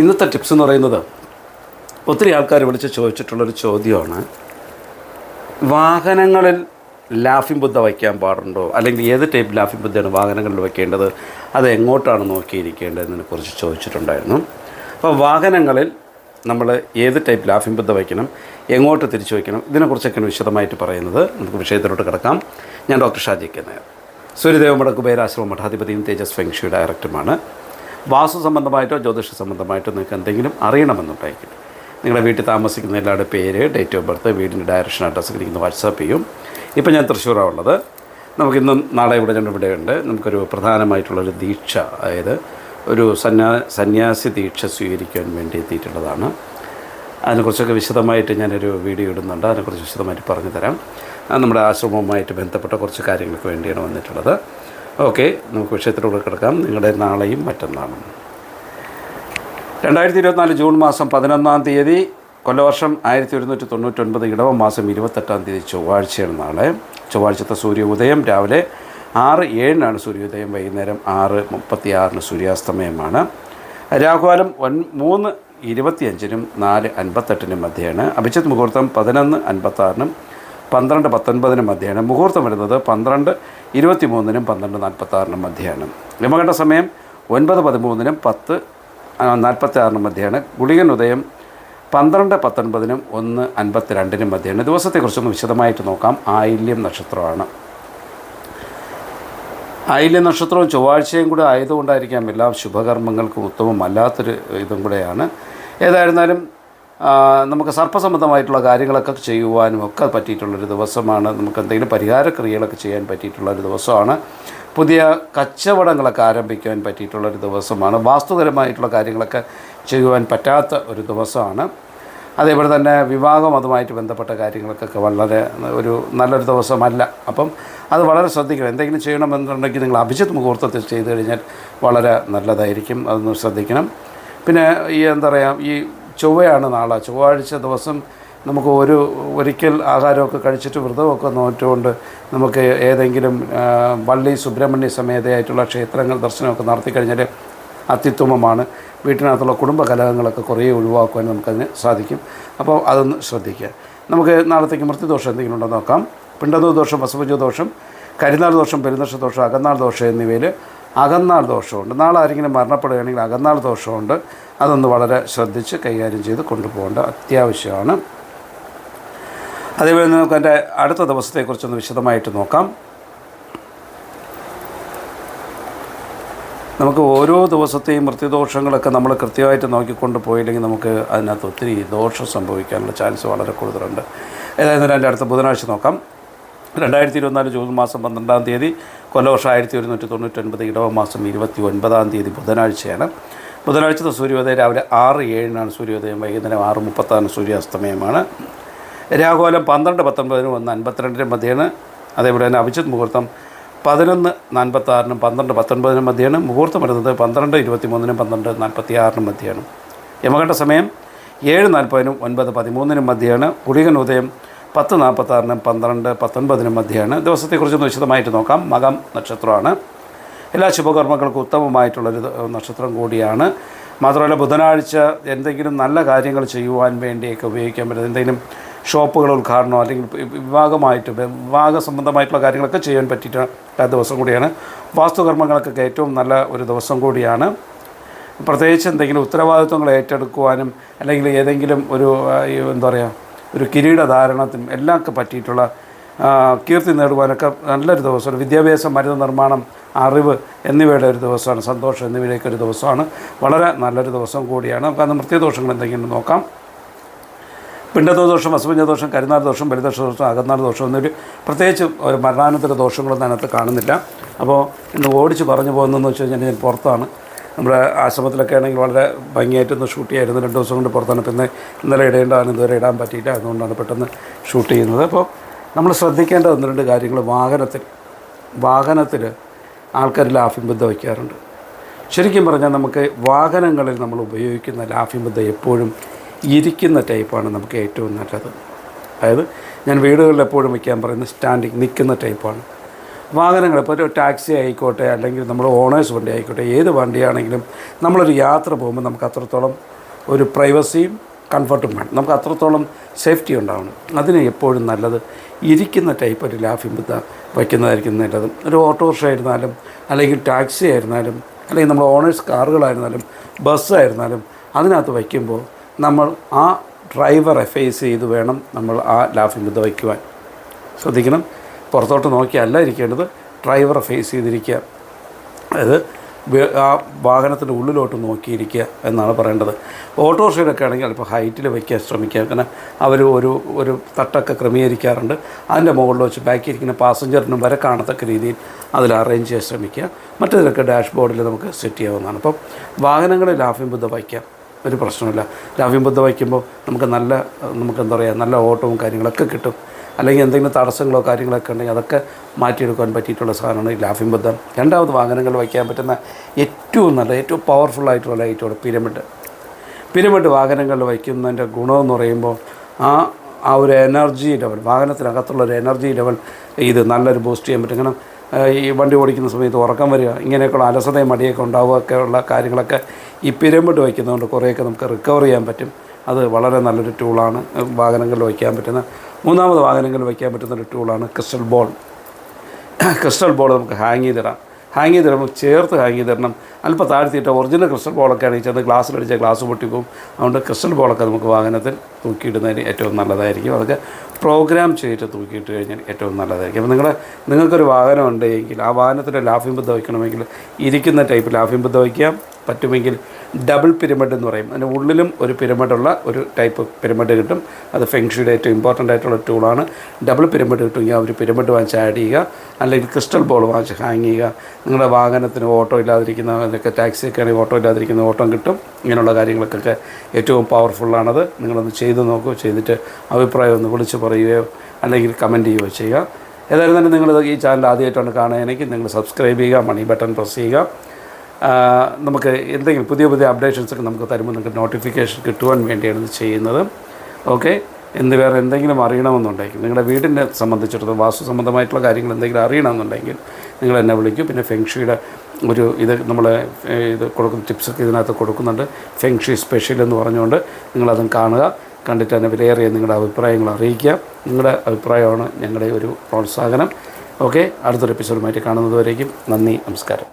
ഇന്നത്തെ ടിപ്സ് എന്ന് പറയുന്നത് ഒത്തിരി ആൾക്കാർ വിളിച്ച് ചോദിച്ചിട്ടുള്ളൊരു ചോദ്യമാണ്. വാഹനങ്ങളിൽ ലാഫിംഗ് ബുദ്ധ വയ്ക്കാൻ പാടുണ്ടോ? അല്ലെങ്കിൽ ഏത് ടൈപ്പ് ലാഫിംഗ് ബുദ്ധയാണ് വാഹനങ്ങളിൽ വയ്ക്കേണ്ടത്? അത് എങ്ങോട്ടാണ് നോക്കിയിരിക്കേണ്ടതെന്നതിനെ കുറിച്ച് ചോദിച്ചിട്ടുണ്ടായിരുന്നു. അപ്പോൾ വാഹനങ്ങളിൽ നമ്മൾ ഏത് ടൈപ്പ് ലാഫിംഗ് ബുദ്ധ വയ്ക്കണം? എങ്ങോട്ട് തിരിച്ചു വയ്ക്കണം? ഇതിനെക്കുറിച്ചൊക്കെയാണ് വിശദമായിട്ട് പറയുന്നത്. നമുക്ക് വിഷയത്തിലോട്ട് കിടക്കാം. ഞാൻ ഡോക്ടർ ഷാജി കെ നായർ. സൂര്യദേവ മടക്കുബേരാശ്രമ മഠാധിപതിയും തേജസ് ഫെങ്ഷി ഡയറക്ടറുമാണ്. വാസ്തു സംബന്ധമായിട്ടോ ജ്യോതിഷ സംബന്ധമായിട്ടോ നിങ്ങൾക്ക് എന്തെങ്കിലും അറിയണമെന്നുണ്ടായിരിക്കും നിങ്ങളുടെ വീട്ടിൽ താമസിക്കുന്ന എല്ലാവരുടെ പേര് ഡേറ്റ് ഓഫ് ബർത്ത് വീടിന്റെ ഡയറക്ഷൻ അഡ്രസ്സ് എനിക്ക് വാട്സാപ്പ് ചെയ്യും. ഇപ്പോൾ ഞാൻ തൃശ്ശൂരാണ് ഉള്ളത് നമുക്കിന്നും നാളെ ഇവിടെ ഞാൻ ഇവിടെ ഉണ്ട് നമുക്കൊരു പ്രധാനമായിട്ടുള്ളൊരു ദീക്ഷ അതായത് ഒരു സന്യാ സന്യാസി ദീക്ഷ സ്വീകരിക്കാൻ വേണ്ടി എത്തിയിട്ടുള്ളതാണ്. അതിനെക്കുറിച്ചൊക്കെ വിശദമായിട്ട് ഞാനൊരു വീഡിയോ ഇടുന്നുണ്ട്. അതിനെക്കുറിച്ച് വിശദമായിട്ട് പറഞ്ഞു തരാം നമ്മുടെ ആശ്രമവുമായിട്ട് ബന്ധപ്പെട്ട കുറച്ച് കാര്യങ്ങൾക്ക് വേണ്ടിയാണ് വന്നിട്ടുള്ളത്. ഓക്കെ നമുക്ക് വിഷയത്തിലൂടെ കിടക്കാം. നിങ്ങളുടെ നാളെയും മറ്റന്നാളും. രണ്ടായിരത്തി ഇരുപത്തിനാല് ജൂൺ മാസം പതിനൊന്നാം തീയതി കൊല്ലവർഷം ആയിരത്തി ഒരുന്നൂറ്റി തൊണ്ണൂറ്റൊൻപത് ഇടവ മാസം ഇരുപത്തെട്ടാം തീയതി ചൊവ്വാഴ്ചയാണ് നാളെ. ചൊവ്വാഴ്ചത്തെ സൂര്യോദയം രാവിലെ ആറ് ഏഴിനാണ് സൂര്യോദയം വൈകുന്നേരം ആറ് മുപ്പത്തി ആറിന് സൂര്യാസ്തമയമാണ്. രാഹുകാലം ഒൻ മൂന്ന് ഇരുപത്തിയഞ്ചിനും നാല് അൻപത്തെട്ടിനും മധ്യയാണ്. അഭിജിത് മുഹൂർത്തം പതിനൊന്ന് അൻപത്താറിനും പന്ത്രണ്ട് പത്തൊൻപതിനും മധ്യാഹ്നം മുഹൂർത്തം വരുന്നത് പന്ത്രണ്ട് ഇരുപത്തി മൂന്നിനും പന്ത്രണ്ട് നാൽപ്പത്താറിനും മധ്യാഹ്നം യമകണ്ഠ സമയം ഒൻപത് പതിമൂന്നിനും പത്ത് നാൽപ്പത്തി ആറിനും മധ്യയാണ് ഗുളികൻ ഉദയം പന്ത്രണ്ട് പത്തൊൻപതിനും ഒന്ന് അൻപത്തിരണ്ടിനും മധ്യമാണ് ദിവസത്തെക്കുറിച്ചൊന്ന് വിശദമായിട്ട് നോക്കാം. ആയില്യം നക്ഷത്രമാണ്. ആയില്യം നക്ഷത്രവും ചൊവ്വാഴ്ചയും കൂടെ ആയതുകൊണ്ടായിരിക്കാം എല്ലാ ശുഭകർമ്മങ്ങൾക്കും ഉത്തമമല്ലാത്തൊരു ഇതും കൂടെയാണ്. ഏതായിരുന്നാലും നമുക്ക് സർപ്പസംബന്ധമായിട്ടുള്ള കാര്യങ്ങളൊക്കെ ചെയ്യുവാനും ഒക്കെ പറ്റിയിട്ടുള്ളൊരു ദിവസമാണ്. നമുക്ക് എന്തെങ്കിലും പരിഹാരക്രിയകളൊക്കെ ചെയ്യാൻ പറ്റിയിട്ടുള്ളൊരു ദിവസമാണ്. പുതിയ കച്ചവടങ്ങളൊക്കെ ആരംഭിക്കാൻ പറ്റിയിട്ടുള്ളൊരു ദിവസമാണ്. വാസ്തുപരമായിട്ടുള്ള കാര്യങ്ങളൊക്കെ ചെയ്യുവാൻ പറ്റാത്ത ഒരു ദിവസമാണ്. അതേപോലെ തന്നെ വിവാഹം അതുമായിട്ട് ബന്ധപ്പെട്ട കാര്യങ്ങൾക്കൊക്കെ വളരെ ഒരു നല്ലൊരു ദിവസമല്ല. അപ്പം അത് വളരെ ശ്രദ്ധിക്കണം. എന്തെങ്കിലും ചെയ്യണമെന്നുണ്ടെങ്കിൽ നിങ്ങൾ അഭിജിത്ത് മുഹൂർത്തത്തിൽ ചെയ്തു കഴിഞ്ഞാൽ വളരെ നല്ലതായിരിക്കും. അതൊന്ന് ശ്രദ്ധിക്കണം. പിന്നെ ഈ എന്താ പറയുക ഈ ചൊവ്വയാണ് നാളെ. ചൊവ്വാഴ്ച ദിവസം നമുക്ക് ഒരു ഒരിക്കൽ ആഹാരമൊക്കെ കഴിച്ചിട്ട് വ്രതമൊക്കെ നോറ്റുകൊണ്ട് നമുക്ക് ഏതെങ്കിലും വള്ളി സുബ്രഹ്മണ്യ സമേതയായിട്ടുള്ള ക്ഷേത്രങ്ങൾ ദർശനമൊക്കെ നടത്തി കഴിഞ്ഞാൽ അത്യുത്തമമാണ്. വീട്ടിനകത്തുള്ള കുടുംബ കലഹങ്ങളൊക്കെ കുറേ ഒഴിവാക്കുവാൻ നമുക്കതിന് സാധിക്കും. അപ്പോൾ അതൊന്ന് ശ്രദ്ധിക്കുക. നമുക്ക് നാളത്തേക്ക് മൃത്യുദോഷം എന്തെങ്കിലും ഉണ്ടോ നോക്കാം. പിണ്ടതോ ദോഷം വസഭുജ ദോഷം കരിനാൾ ദോഷം പെരുന്നക്ഷ ദോഷം അകന്നാൾ ദോഷം എന്നിവയിൽ അകന്നാൾ ദോഷമുണ്ട്. നാളെ ആരെങ്കിലും മരണപ്പെടുകയാണെങ്കിൽ അകന്നാൾ ദോഷമുണ്ട്. അതൊന്ന് വളരെ ശ്രദ്ധിച്ച് കൈകാര്യം ചെയ്ത് കൊണ്ടുപോകേണ്ട അത്യാവശ്യമാണ്. അതേപോലെ നമുക്ക് എന്റെ അടുത്ത ദിവസത്തെക്കുറിച്ചൊന്ന് വിശദമായിട്ട് നോക്കാം. നമുക്ക് ഓരോ ദിവസത്തെയും മൃത്യുദോഷങ്ങളൊക്കെ നമ്മൾ കൃത്യമായിട്ട് നോക്കിക്കൊണ്ട് പോയില്ലെങ്കിൽ നമുക്ക് അതിനകത്ത് ഒത്തിരി ദോഷം സംഭവിക്കാനുള്ള ചാൻസ് വളരെ കൂടുതലുണ്ട്. ഏതായാലും എന്റെ അടുത്ത ബുധനാഴ്ച നോക്കാം. രണ്ടായിരത്തി ഇരുപത്തിനാല് ജൂൺ മാസം പന്ത്രണ്ടാം തീയതി കൊല്ലവർഷം ആയിരത്തി ഒരുന്നൂറ്റി തൊണ്ണൂറ്റൊൻപത് ഇടവ മാസം ഇരുപത്തി ഒൻപതാം തീയതി ബുധനാഴ്ചയാണ്. ബുധനാഴ്ചത്തെ സൂര്യോദയം രാവിലെ ആറ് ഏഴിനാണ് സൂര്യോദയം വൈകുന്നേരം ആറ് മുപ്പത്താറിന് സൂര്യാസ്തമയമാണ്. രാഹുലം പന്ത്രണ്ട് പത്തൊൻപതിനും ഒന്ന് അൻപത്തിരണ്ടിനും മധ്യയാണ്. അതേപോലെ തന്നെ അഭിജിത് മുഹൂർത്തം പതിനൊന്ന് നാൽപ്പത്താറിനും പന്ത്രണ്ട് പത്തൊൻപതിനും മധ്യയാണ്. മുഹൂർത്തം വരുന്നത് പന്ത്രണ്ട് ഇരുപത്തി മൂന്നിനും പന്ത്രണ്ട് നാൽപ്പത്തി ആറിനും മധ്യയാണ്. യമകണ്ഠ സമയം ഏഴ് നാൽപ്പതിനും ഒൻപത് പതിമൂന്നിനും മധ്യയാണ്. കുളികൻ ഉദയം പത്ത് നാൽപ്പത്താറിനും പന്ത്രണ്ട് പത്തൊൻപതിനും മധ്യയാണ്. ദിവസത്തെക്കുറിച്ചൊന്ന് വിശദമായിട്ട് നോക്കാം. മകം നക്ഷത്രമാണ്. എല്ലാ ശുഭകർമ്മങ്ങൾക്കും ഉത്തമമായിട്ടുള്ളൊരു നക്ഷത്രം കൂടിയാണ്. മാത്രമല്ല ബുധനാഴ്ച എന്തെങ്കിലും നല്ല കാര്യങ്ങൾ ചെയ്യുവാൻ വേണ്ടിയൊക്കെ ഉപയോഗിക്കാൻ പറ്റും. എന്തെങ്കിലും ഷോപ്പുകൾ ഉദ്ഘാടനമോ അല്ലെങ്കിൽ വിവാഹമായിട്ട് വിവാഹ സംബന്ധമായിട്ടുള്ള കാര്യങ്ങളൊക്കെ ചെയ്യാൻ പറ്റിയിട്ട് ദിവസം കൂടിയാണ്. വാസ്തുകർമ്മങ്ങൾക്കൊക്കെ ഏറ്റവും നല്ല ഒരു ദിവസം കൂടിയാണ്. പ്രത്യേകിച്ച് എന്തെങ്കിലും ഉത്തരവാദിത്വങ്ങൾ ഏറ്റെടുക്കുവാനും അല്ലെങ്കിൽ ഏതെങ്കിലും ഒരു എന്താ പറയുക ഒരു കിരീടധാരണത്തിനും എല്ലാം ഒക്കെ പറ്റിയിട്ടുള്ള കീർത്തി നേടുവാനൊക്കെ നല്ലൊരു ദിവസമാണ്. വിദ്യാഭ്യാസം മരുന്ന് നിർമ്മാണം അറിവ് എന്നിവയുടെ ഒരു ദിവസമാണ്. സന്തോഷം എന്നിവയുടെയൊക്കെ ഒരു ദിവസമാണ്. വളരെ നല്ലൊരു ദിവസം കൂടിയാണ്. നമുക്ക് അന്ന് മൃത്യദോഷങ്ങൾ എന്തെങ്കിലും നോക്കാം. അസുപഞ്ഞ ദോഷം കരുനാൾ ദോഷം ബലിദോഷ ദോഷം അകന്നാൾ ദോഷം എന്നൊരു പ്രത്യേകിച്ച് ഒരു മരണാനന്തര ദോഷങ്ങളൊന്നും അതിനകത്ത് കാണുന്നില്ല. അപ്പോൾ ഇന്ന് ഓടിച്ച് പറഞ്ഞു പോകുന്നതെന്ന് വെച്ച് കഴിഞ്ഞാൽ ഞാൻ പുറത്താണ്. നമ്മുടെ ആശ്രമത്തിലൊക്കെ ആണെങ്കിൽ വളരെ ഭംഗിയായിട്ടൊന്ന് ഷൂട്ട് ചെയ്യായിരുന്നു. രണ്ട് ദിവസം കൊണ്ട് പുറത്താണ്. പിന്നെ ഇന്നലെ ഇടേണ്ടതാണ് ഇതുവരെ ഇടാൻ പറ്റിയില്ല. അതുകൊണ്ടാണ് പെട്ടെന്ന് ഷൂട്ട് ചെയ്യുന്നത്. അപ്പോൾ നമ്മൾ ശ്രദ്ധിക്കേണ്ട ഒന്ന് രണ്ട് കാര്യങ്ങൾ. വാഹനത്തിൽ വാഹനത്തിൽ ആൾക്കാർ ലാഫിംഗ് ബുദ്ധ വയ്ക്കാറുണ്ട്. ശരിക്കും പറഞ്ഞാൽ നമുക്ക് വാഹനങ്ങളിൽ നമ്മൾ ഉപയോഗിക്കുന്ന ലാഫിംഗ് ബുദ്ധ എപ്പോഴും ഇരിക്കുന്ന ടൈപ്പാണ് നമുക്ക് ഏറ്റവും നല്ലത്. അതായത് ഞാൻ വീടുകളിൽ എപ്പോഴും വയ്ക്കാൻ പറയുന്ന സ്റ്റാൻഡിങ് നിൽക്കുന്ന ടൈപ്പാണ്. വാഹനങ്ങൾ ഇപ്പോൾ ഒരു ടാക്സി ആയിക്കോട്ടെ അല്ലെങ്കിൽ നമ്മൾ ഓണേഴ്സ് വണ്ടി ആയിക്കോട്ടെ ഏത് വണ്ടിയാണെങ്കിലും നമ്മളൊരു യാത്ര പോകുമ്പോൾ നമുക്ക് അത്രത്തോളം ഒരു പ്രൈവസിയും കംഫർട്ടും വേണം. നമുക്ക് അത്രത്തോളം സേഫ്റ്റി ഉണ്ടാവണം. അതിന് എപ്പോഴും നല്ലത് ഇരിക്കുന്ന ടൈപ്പ് ഒരു ലാഫിംഗ് ബുദ്ധ വയ്ക്കുന്നതായിരിക്കും നല്ലത്. ഒരു ഓട്ടോറിക്ഷ ആയിരുന്നാലും അല്ലെങ്കിൽ ടാക്സി ആയിരുന്നാലും അല്ലെങ്കിൽ നമ്മൾ ഓണേഴ്സ് കാറുകളായിരുന്നാലും ബസ്സായിരുന്നാലും അതിനകത്ത് വയ്ക്കുമ്പോൾ നമ്മൾ ആ ഡ്രൈവറെ ഫേസ് ചെയ്ത് വേണം നമ്മൾ ആ ലാഫിംഗ് ബുദ്ധ വയ്ക്കുവാൻ. ശ്രദ്ധിക്കണം. പുറത്തോട്ട് നോക്കിയല്ല ഇരിക്കേണ്ടത് ഡ്രൈവറെ ഫേസ് ചെയ്തിരിക്കുക. അതായത് ആ വാഹനത്തിന്റെ ഉള്ളിലോട്ട് നോക്കിയിരിക്കുക എന്നാണ് പറയേണ്ടത്. ഓട്ടോറിക്ഷയിലൊക്കെ ആണെങ്കിൽ അല്പം ഹൈറ്റിൽ വയ്ക്കാൻ ശ്രമിക്കുക കാരണം അവർ ഒരു ഒരു തട്ടൊക്കെ ക്രമീകരിക്കാറുണ്ട്. അതിന്റെ മുകളിൽ വെച്ച് ബാക്കി ഇരിക്കുന്ന പാസഞ്ചറിനും വരെ കാണത്തക്ക രീതിയിൽ അതിൽ അറേഞ്ച് ചെയ്യാൻ ശ്രമിക്കുക. മറ്റേതിലൊക്കെ ഡാഷ്ബോർഡിൽ നമുക്ക് സെറ്റ് ചെയ്യാവുന്നതാണ്. അപ്പം വാഹനങ്ങളിൽ ലാഭ്യം ബുദ്ധ വയ്ക്കാം. ഒരു പ്രശ്നമില്ല ലാഭ്യം ബുദ്ധ വയ്ക്കുമ്പോൾ നമുക്ക് നല്ല നമുക്ക് എന്താ പറയുക നല്ല ഓട്ടവും കാര്യങ്ങളൊക്കെ കിട്ടും. അല്ലെങ്കിൽ എന്തെങ്കിലും തടസ്സങ്ങളോ കാര്യങ്ങളൊക്കെ ഉണ്ടെങ്കിൽ അതൊക്കെ മാറ്റിയെടുക്കാൻ പറ്റിയിട്ടുള്ള സാധനമാണ് ഈ ലാഫിംഗ് ബുദ്ധം രണ്ടാമത് വാഹനങ്ങൾ വയ്ക്കാൻ പറ്റുന്ന ഏറ്റവും നല്ല ഏറ്റവും പവർഫുള്ളായിട്ടുള്ള ലൈറ്റാണ് പിരമിഡ് പിരമിഡ് വാഹനങ്ങളിൽ വയ്ക്കുന്നതിന്റെ ഗുണമെന്ന് പറയുമ്പോൾ ആ ആ ഒരു എനർജി ലെവൽ വാഹനത്തിനകത്തുള്ള ഒരു എനർജി ലെവൽ ഇത് നല്ലൊരു ബൂസ്റ്റ് ചെയ്യാൻ പറ്റും. കാരണം ഈ വണ്ടി ഓടിക്കുന്ന സമയത്ത് ഉറക്കം വരിക ഇങ്ങനെയൊക്കെയുള്ള അലസതയും മടിയൊക്കെ ഉണ്ടാവുകയൊക്കെ ഉള്ള കാര്യങ്ങളൊക്കെ ഈ പിരമിഡ് വയ്ക്കുന്നതുകൊണ്ട് കുറേയൊക്കെ നമുക്ക് റിക്കവർ ചെയ്യാൻ പറ്റും. അത് വളരെ നല്ലൊരു ടൂളാണ് വാഹനങ്ങളിൽ വയ്ക്കാൻ പറ്റുന്ന മൂന്നാമത് വാഹനങ്ങളിൽ വയ്ക്കാൻ പറ്റുന്ന ഒരു ടൂളാണ് ക്രിസ്റ്റൽ ബോൾ. ക്രിസ്റ്റൽ ബോൾ നമുക്ക് ഹാങ് ചെയ്തിടാം. ഹാങ് ചെയ്തിടുമ്പോൾ ചേർത്ത് ഹാങ് ചെയ്തിടണം. അല്പം താഴ്ത്തിയിട്ട് ഒറിജിനൽ ക്രിസ്റ്റൽ ബോളൊക്കെ ആണെങ്കിൽ ചെന്ന് ഗ്ലാസ്സിലടിച്ച ഗ്ലാസ് പൊട്ടിപ്പോവും അതുകൊണ്ട് ക്രിസ്റ്റൽ ബോളൊക്കെ നമുക്ക് വാഹനത്തിൽ തൂക്കിയിടുന്നതിന് ഏറ്റവും നല്ലതായിരിക്കും. അതൊക്കെ പ്രോഗ്രാം ചെയ്തിട്ട് തൂക്കിയിട്ട് കഴിഞ്ഞാൽ ഏറ്റവും നല്ലതായിരിക്കും. അപ്പോൾ നിങ്ങൾ നിങ്ങൾക്കൊരു വാഹനം ഉണ്ടെങ്കിൽ ആ വാഹനത്തിന്റെ ലാഫിംഗ് വയ്ക്കണമെങ്കിൽ ഇരിക്കുന്ന ടൈപ്പ് ലാഫിംഗ് വയ്ക്കാം. പറ്റുമെങ്കിൽ ഡബിൾ പിരമിഡ് എന്ന് പറയും. അതിന്റെ ഉള്ളിലും ഒരു പിരമിഡുള്ള ഒരു ടൈപ്പ് പിരമിഡ് കിട്ടും. അത് ഫെങ്ഷിയുടെ ഏറ്റവും ഇമ്പോർട്ടന്റ് ആയിട്ടുള്ള ടൂളാണ് ഡബിൾ പിരമിഡ് കിട്ടുമെങ്കിൽ ആ ഒരു പിരമിഡ് വാങ്ങിച്ച് ആഡ് ചെയ്യുക. അല്ലെങ്കിൽ ക്രിസ്റ്റൽ ബോൾ വാങ്ങിച്ച് ഹാങ് ചെയ്യുക. നിങ്ങളുടെ വാഹനത്തിന് ഓട്ടോ ഇല്ലാതിരിക്കുന്ന അതൊക്കെ ടാക്സി ഒക്കെ ആണെങ്കിൽ ഓട്ടോ ഇല്ലാതിരിക്കുന്ന ഓട്ടം കിട്ടും. ഇങ്ങനെയുള്ള കാര്യങ്ങൾക്കൊക്കെ ഏറ്റവും പവർഫുള്ളാണത് നിങ്ങളൊന്ന് ചെയ്ത് നോക്കുകയോ ചെയ്തിട്ട് അഭിപ്രായം ഒന്ന് വിളിച്ച് പറയുകയോ അല്ലെങ്കിൽ കമന്റ് ചെയ്യുകയോ ചെയ്യുക. ഏതായാലും തന്നെ നിങ്ങൾ ഈ ചാനൽ ആദ്യമായിട്ടാണ് കാണുകയാണെങ്കിൽ നിങ്ങൾ സബ്സ്ക്രൈബ് ചെയ്യുക മണി ബട്ടൺ പ്രസ് ചെയ്യുക. നമുക്ക് എന്തെങ്കിലും പുതിയ പുതിയ അപ്ഡേഷൻസ് ഒക്കെ നമുക്ക് തരുമ്പോൾ നിങ്ങൾക്ക് നോട്ടിഫിക്കേഷൻ കിട്ടുവാൻ വേണ്ടിയാണ് ഇത് ചെയ്യുന്നത്. ഓക്കെ എന്ത് വേറെ എന്തെങ്കിലും അറിയണമെന്നുണ്ടെങ്കിൽ നിങ്ങളുടെ വീടിനെ സംബന്ധിച്ചിടത്തോളം വാസ്തു സംബന്ധമായിട്ടുള്ള കാര്യങ്ങൾ എന്തെങ്കിലും അറിയണമെന്നുണ്ടെങ്കിൽ നിങ്ങൾ എന്നെ വിളിക്കും. പിന്നെ ഫെങ്ഷിയുടെ ഒരു ഇത് നമ്മൾ ഇത് കൊടുക്കുന്ന ടിപ്സൊക്കെ ഇതിനകത്ത് കൊടുക്കുന്നുണ്ട്. ഫെങ്ഷി സ്പെഷ്യൽ എന്ന് പറഞ്ഞുകൊണ്ട് നിങ്ങളതും കാണുക. കണ്ടിട്ട് തന്നെ വിലയേറിയ നിങ്ങളുടെ അഭിപ്രായങ്ങൾ അറിയിക്കുക. നിങ്ങളുടെ അഭിപ്രായമാണ് ഞങ്ങളുടെ ഒരു പ്രോത്സാഹനം. ഓക്കെ അടുത്തൊരു എപ്പിസോഡുമായിട്ട് കാണുന്നതുവരേക്കും നന്ദി നമസ്കാരം.